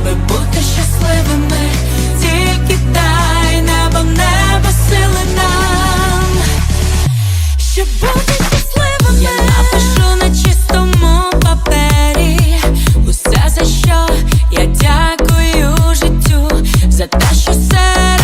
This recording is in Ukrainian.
аби бути щасливими, тільки дай небо небо сили нам, щоб бути щасливими, я напишу на чистому папері. Усе за що я дякую життю за те, що все.